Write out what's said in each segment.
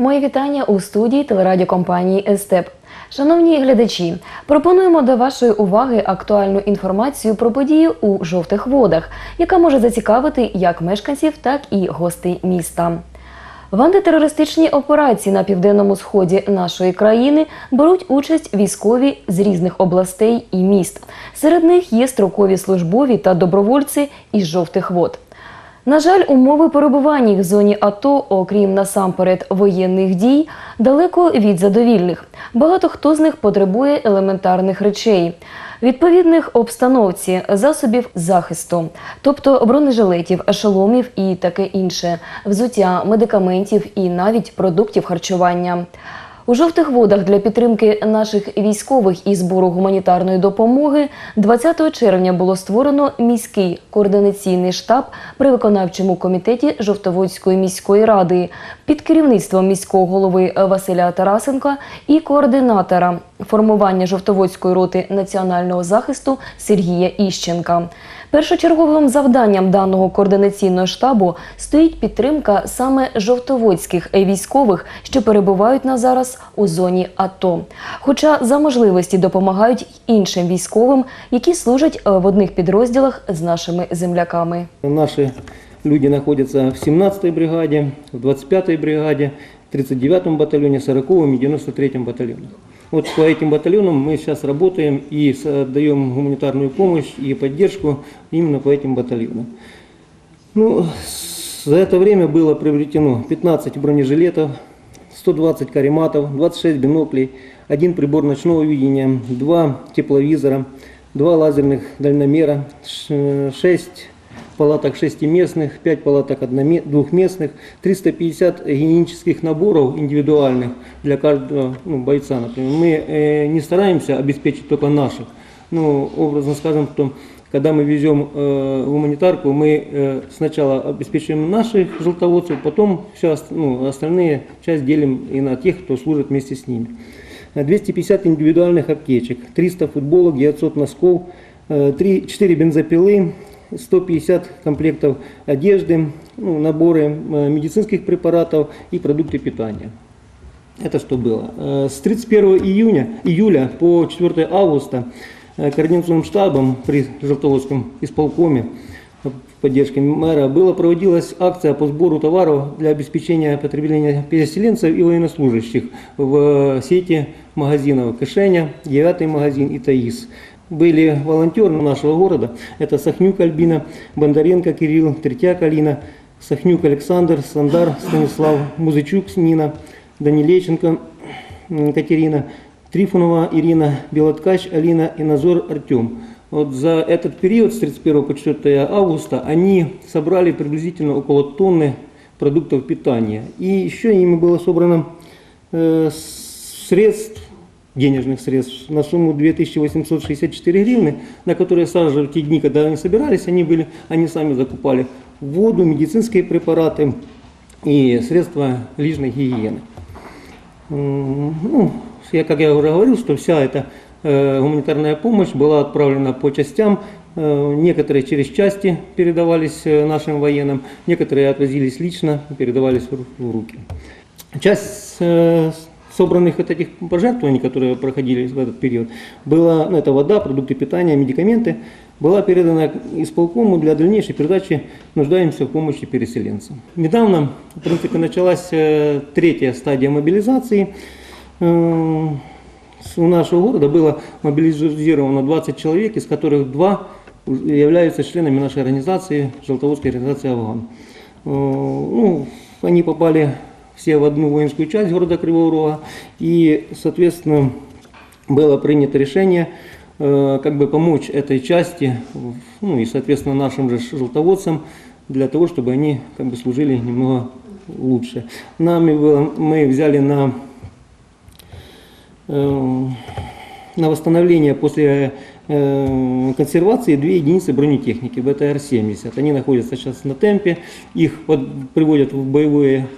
Мої вітання у студії телерадіокомпанії Естеп. Шановні глядачі, пропонуємо до вашої уваги актуальну інформацію про події у жовтих водах, яка може зацікавити як мешканців, так і гостей міста. В антитерористичній операції на південному сході нашої країни беруть участь військові з різних областей і міст. Серед них є строкові службові та добровольці із жовтих вод. На жаль, умови перебування в зоні АТО, окрім насамперед воєнних дій, далеко від задовільних. Багато хто з них потребує елементарних речей, відповідних обстановці, засобів захисту, тобто бронежилетів, шоломів і таке інше, взуття, медикаментів і навіть продуктів харчування. У жовтих водах для підтримки наших військових і збору гуманітарної допомоги 20 червня було створено міський координаційний штаб при виконавчому комітеті Жовтоводської міської ради під керівництвом міського голови Василя Тарасенка і координатора формування Жовтоводської роти національного захисту Сергія Іщенка. Першочерговим завданням даного координаційного штабу стоїть підтримка саме жовтоводських військових, що перебувають на зараз у зоні АТО. Хоча за можливості допомагають іншим військовим, які служать е, в одних підрозділах з нашими земляками. Наши люди находятся в 17-й бригаде, в 25-й бригаде, в 39-м батальоне, 40-м и 93-м батальонах. Вот по этим батальонам мы сейчас работаем и отдаем гуманитарную помощь и поддержку именно по этим батальонам. Ну, за это время было приобретено 15 бронежилетов, 120 карематов, 26 биноклей, один прибор ночного видения, два тепловизора, два лазерных дальномера, 6 палаток шестиместных, 5 палаток двухместных, 350 гигиенических наборов индивидуальных для каждого ну, бойца. Например. Мы э, не стараемся обеспечить только наших. Ну, образно скажем, что когда мы везем э, гуманитарку, мы э, сначала обеспечиваем наших желтоводцев, потом ост- ну, остальные часть делим и на тех, кто служит вместе с ними. Э, 250 индивидуальных аптечек, 300 футболок, 900 носков, э, 3, 4 бензопилы, 150 комплектов одежды, ну, наборы э, медицинских препаратов и продукты питания. Это что было? Э, С 31 июня, июля по 4 августа э, координационным штабом при Желтоводском исполкоме в поддержке мэра была проводилась акция по сбору товаров для обеспечения потребления переселенцев и военнослужащих в сети магазинов Кишеня, 9 магазин и Таис. Были волонтеры нашего города, это Сахнюк Альбина, Бондаренко Кирилл, Третьяк Алина, Сахнюк Александр, Сандар Станислав, Музычук Нина, Данилеченко Катерина, Трифонова Ирина, Белоткач Алина и Назор Артем. Вот за этот период с 31 по 4 августа они собрали приблизительно около тонны продуктов питания. И еще ими было собрано э, средств, денежных средств на сумму 2864 гривны, на которые сразу в те дни, когда они собирались, они, были, они сами закупали воду, медицинские препараты и средства личной гигиены. Ну, я, как я уже говорил, что вся эта э, гуманитарная помощь была отправлена по частям. Э, некоторые через части передавались э, нашим военным, некоторые отвозились лично, передавались в руки. Часть э, собранных вот этих пожертвований, которые проходили в этот период, была, ну, это вода, продукты питания, медикаменты, была передана исполкому для дальнейшей передачи нуждаемся в помощи переселенцам. Недавно, в принципе, началась э, третья стадия мобилизации. Э, У нашего города было мобилизировано 20 человек, из которых два являются членами нашей организации, Желтоводской организации «Афган». Э, Ну, они попали все в одну воинскую часть города Кривого Рога, и, соответственно, было принято решение э, как бы помочь этой части, ну и, соответственно, нашим же желтоводцам, для того, чтобы они как бы служили немного лучше. Нами было, мы взяли на э, на восстановление после э, консервации две единицы бронетехники БТР-70. Они находятся сейчас на темпе, их под- приводят в боевое,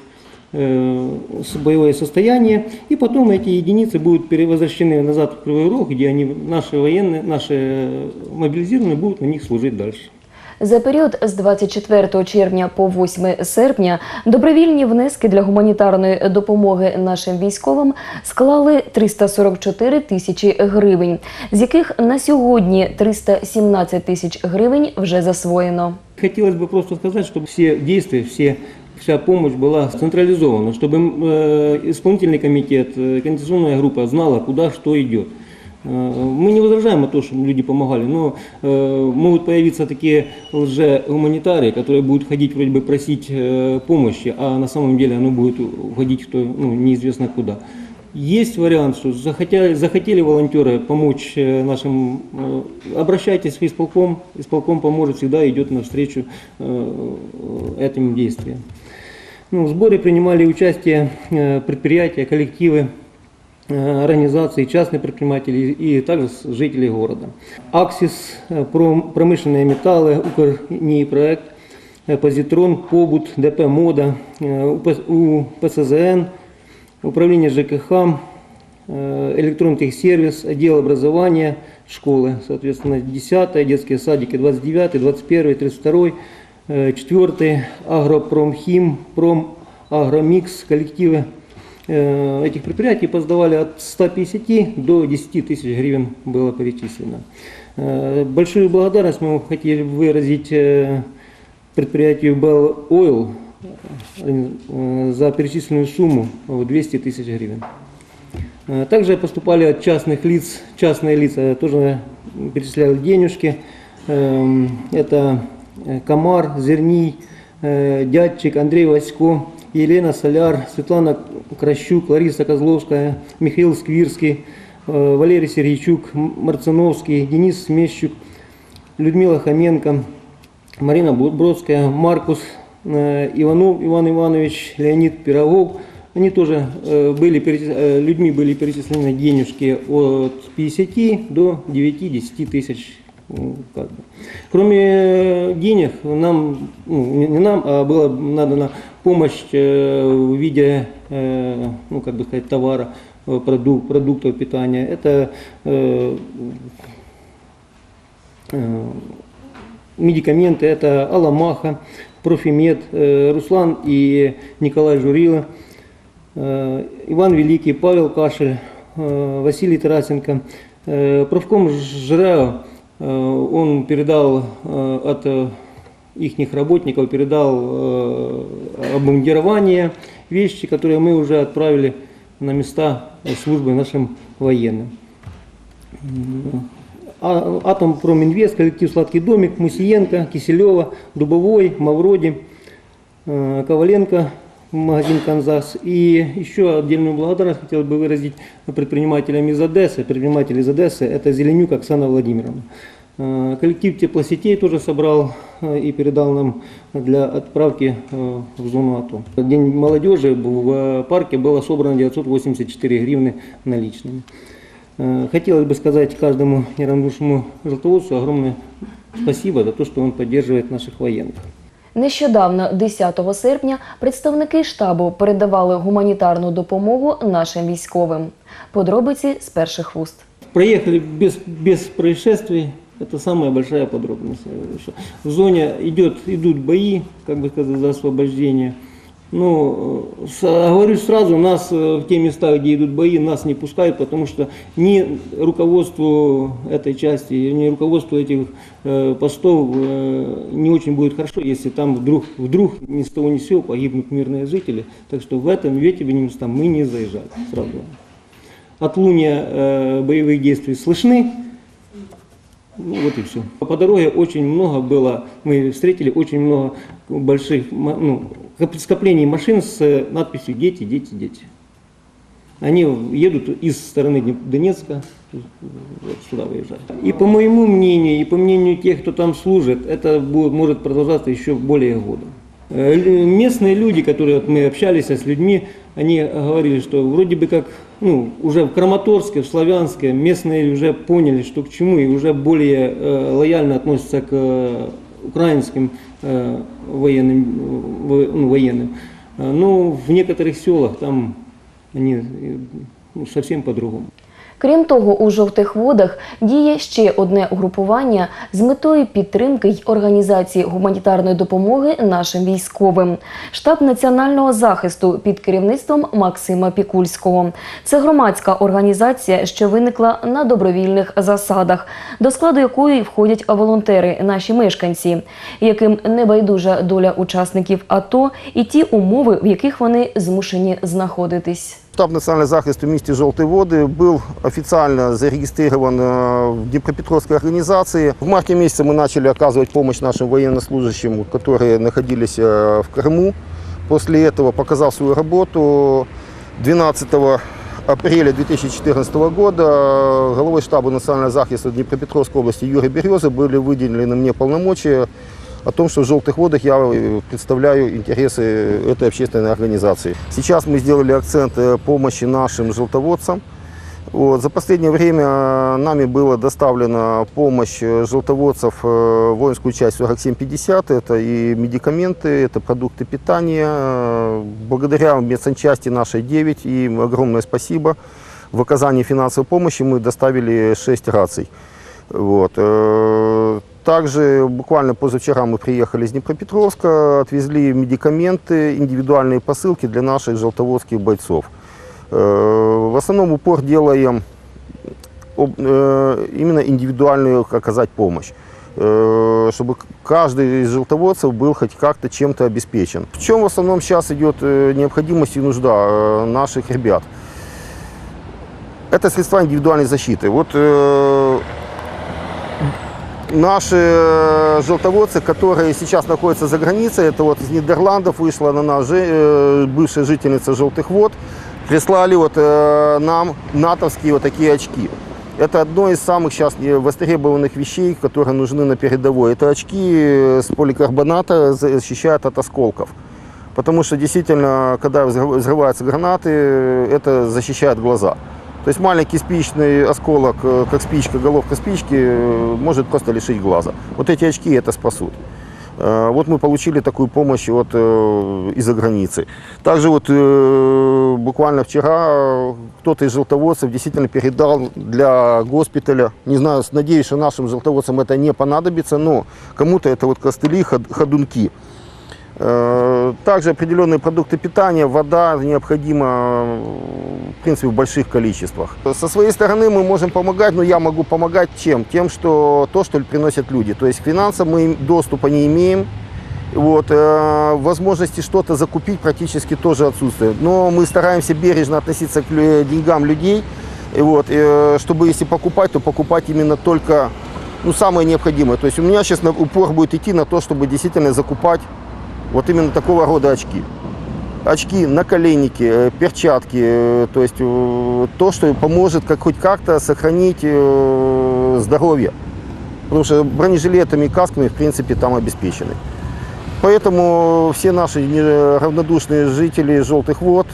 боевое состояние, и потом эти единицы будут перевозвращены назад в Кривой Рог, где они, наши военные, наши э, мобилизированные будут на них служить дальше. За період з 24 червня по 8 серпня добровільні внески для гуманітарної допомоги нашим військовим склали 344 тисячі гривень, з яких на сьогодні 317 тисяч гривень вже засвоєно. Хотелось бы просто сказать, чтобы все действия, все, вся помощь была централизована, чтобы э, исполнительный комитет, э, координационная группа знала, куда что идет. Э, Мы не возражаем на то, чтобы люди помогали, но могут появиться такие лже-гуманитарии, которые будут ходить вроде бы просить помощи, а на самом деле оно будет уходить кто, ну, неизвестно куда. Есть вариант, что захотели, захотели волонтеры помочь нашим, обращайтесь в исполком, исполком поможет, всегда идет навстречу этим действиям. Ну, в сборе принимали участие э, предприятия, коллективы, э, организации, частные предприниматели и также жители города. Аксис, э, пром- промышленные металлы, Укрнии проект, Позитрон, Побут, ДП Мода, УП- УПСЗН, Управление ЖКХ, э, электронный техсервис, отдел образования, школы, соответственно, 10 детские садики, 29 21 32 4 Агропромхим, Пром, Агромикс, коллективы этих предприятий поздавали от 150 до 10 тысяч гривен было перечислено. Большую благодарность мы хотели выразить э, предприятию Bell Oil э, за перечисленную сумму в 200 тысяч гривен. Э, Также поступали от частных лиц, частные лица тоже перечисляли денежки. Эм, Это Комар, Зерний, Дядчик, Андрей Васько, Елена Соляр, Светлана Кращук, Лариса Козловская, Михаил Сквирский, Валерий Сергейчук, М- Марциновский, Денис Смещук, Людмила Хоменко, Марина Бродская, Маркус Иванов Иван Иванович, Леонид Пирогов. Они тоже э, были, э, людьми были перечислены денежки от 50 до 9-10 тысяч. Как бы. Кроме э, денег, нам, ну, не нам, а была надана помощь э, в виде, э, ну, как бы сказать, товара, э, продук- продуктов питания. Это э, э, медикаменты, это Аламаха, Профимед, э, Руслан и Николай Журила, э, Иван Великий, Павел Кашель, э, Василий Тарасенко. Э, Профком ЖРЭО, э, он передал э, от их работников, передал э, обмундирование, вещи, которые мы уже отправили на места службы нашим военным. А- Атомпроминвест, коллектив «Сладкий домик», Мусиенко, Киселева, Дубовой, Мавроди, э, Коваленко, магазин «Канзас». И еще отдельную благодарность хотел бы выразить предпринимателям из Одессы. Предприниматель из Одессы – это Зеленюк Оксана Владимировна. Э, Коллектив теплосетей тоже собрал э, и передал нам для отправки э, в зону АТО. День молодежи в парке было собрано 984 гривны наличными. Хотелось бы сказать каждому неравнодушному желтоводцу огромное спасибо за то, что он поддерживает наших военных. Нещодавно, 10 серпня, представники штабу передавали гуманітарну допомогу нашим військовим. Подробиці з перших вуст. Проехали без, без происшествий. Это самая большая подробность. э, что В зоне идет, идут бои, как бы сказать, за освобождение. Э, с- говорю сразу, нас э, в те места, где идут бои, нас не пускают, потому что ни руководству этой части, ни руководству этих э, постов э, не очень будет хорошо, если там вдруг, вдруг ни с того ни с сего погибнут мирные жители. Так что в этом в эти места мы не заезжали. Сразу. Отлуния э, боевых действий слышны. Ну, вот и все. По дороге очень много было, мы встретили очень много больших ну, коп- скоплений машин с э, надписью «Дети, дети, дети». Они едут из стороны Донецка, вот сюда выезжают. И по моему мнению, и по мнению тех, кто там служит, это будет, может продолжаться еще более года. Э, Местные люди, которые вот мы общались с людьми, они говорили, что вроде бы как ну, уже в Краматорске, в Славянске местные уже поняли, что к чему, и уже более э, лояльно относятся к украинским э, военным, э, ну, военным. Э, Но в некоторых селах там они совсем по-другому. Крім того, у жовтих водах діє ще одне угрупування з метою підтримки й організації гуманітарної допомоги нашим військовим. Штаб національного захисту під керівництвом Максима Пікульського. Це громадська організація, що виникла на добровільних засадах, до складу якої входять волонтери, наші мешканці, яким не байдужа доля учасників АТО і ті умови, в яких вони змушені знаходитись. Штаб национального захиста в месте «Желтые воды» был официально зарегистрирован в Днепропетровской организации. В марте месяце мы начали оказывать помощь нашим военнослужащим, которые находились в Крыму. После этого, показав свою работу, 12 апреля 2014 года главой штаба национального захиста Днепропетровской области Юрий Березы были выделены мне полномочия о том, что в «Желтых водах» я э, представляю интересы этой общественной организации. Сейчас мы сделали акцент э, помощи нашим желтоводцам. Вот. За последнее время э, нами была доставлена помощь желтоводцев воинскую часть 4750. Это и медикаменты, это продукты питания. Благодаря медсанчасти нашей 9 им огромное спасибо. В оказании финансовой помощи мы доставили 6 раций. Вот. Также буквально позавчера мы приехали из Днепропетровска, отвезли медикаменты, индивидуальные посылки для наших желтоводских бойцов. Э, В основном упор делаем э, именно индивидуальную оказать помощь э, чтобы каждый из желтоводцев был хоть как-то чем-то обеспечен. В чем в основном сейчас идет необходимость и нужда наших ребят? Это средства индивидуальной защиты. Вот наши э, желтоводцы, которые сейчас находятся за границей, это вот из Нидерландов вышла на нас э, бывшая жительница Желтых вод, прислали вот э, нам натовские вот такие очки. Это одно из самых сейчас востребованных вещей, которые нужны на передовой. Это очки с поликарбоната защищают от осколков. Потому что действительно, когда взрыв- взрываются гранаты, это защищает глаза. То есть маленький спичный осколок, э, как спичка, головка спички, э, может просто лишить глаза. Вот эти очки это спасут. Э, Вот мы получили такую помощь вот, из-за границы. Также вот буквально вчера кто-то из желтоводцев действительно передал для госпиталя. Не знаю, надеюсь, что нашим желтоводцам это не понадобится, но кому-то это вот костыли, ход- ходунки. Также определенные продукты питания, вода необходима, в принципе, в больших количествах. Со своей стороны мы можем помогать, но я могу помогать чем? Тем, что то, что приносят люди. То есть к финансам мы доступа не имеем. Вот, э, возможности что-то закупить практически тоже отсутствует. Но мы стараемся бережно относиться к лю- деньгам людей. И вот, э, чтобы если покупать, то покупать именно только ну, самое необходимое. То есть у меня сейчас упор будет идти на то, чтобы действительно закупать вот именно такого рода очки. Очки, наколенники, э, перчатки, э, то есть э, то, что поможет как, хоть как-то сохранить здоровье. Потому что бронежилетами и касками, в принципе, там обеспечены. Поэтому все наши равнодушные жители Желтых вод,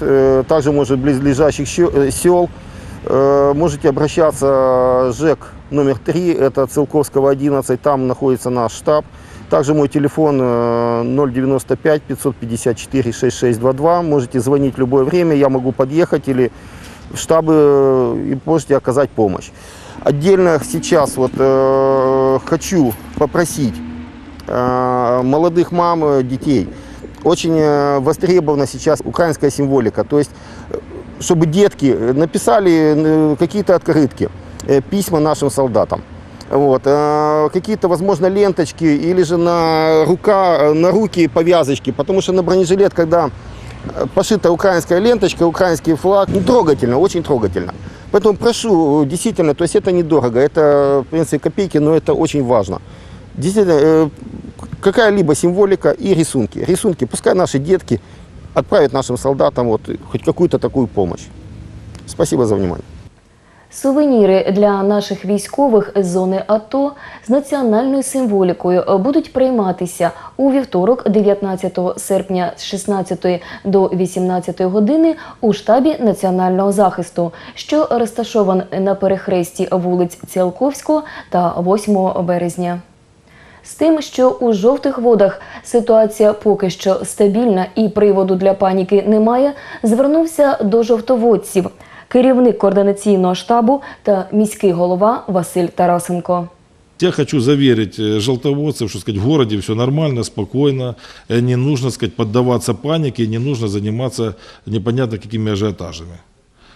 также, может, близлежащих сел, можете обращаться ЖЭК номер 3, это Целковского 11, там находится наш штаб. Также мой телефон э, 095 554 6622. Можете звонить в любое время, я могу подъехать или в штабы э, и можете оказать помощь. Отдельно сейчас вот э, хочу попросить э, молодых мам, э, детей. Очень э, востребована сейчас украинская символика. То есть, чтобы детки написали какие-то открытки, письма нашим солдатам. Вот, э, какие-то, возможно, ленточки или же на, рука, э, на руки повязочки. Потому что на бронежилет, когда э, пошита украинская ленточка, украинский флаг, ну, трогательно, очень трогательно. Поэтому прошу, действительно, то есть это недорого, это, в принципе, копейки, но это очень важно. Действительно, какая-либо символика и рисунки. Рисунки, пускай наши детки отправят нашим солдатам вот хоть какую-то такую помощь. Спасибо за внимание. Сувеніри для наших військових з зони АТО з національною символікою будуть прийматися у вівторок, 19 серпня з 16 до 18 години у штабі національного захисту, що розташований на перехресті вулиць Ціалковського та 8 березня. З тим, що у жовтих водах ситуація поки що стабільна і приводу для паніки немає, звернувся до жовтоводців керівник координаційного штабу та міський голова Василь Тарасенко. Я хочу заверить э, желтоводцев, что сказать, в городе все нормально, спокойно, э, не нужно сказать, поддаваться панике, не нужно заниматься непонятно какими ажиотажами.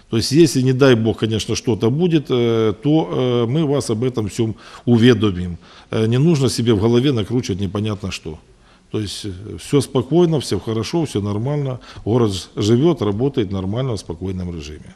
То есть, если, не дай бог, конечно, что-то будет, э, то э, мы вас об этом всем уведомим. Э, Не нужно себе в голове накручивать непонятно что. То есть, все спокойно, все хорошо, все нормально. Город живет, работает нормально в спокойном режиме.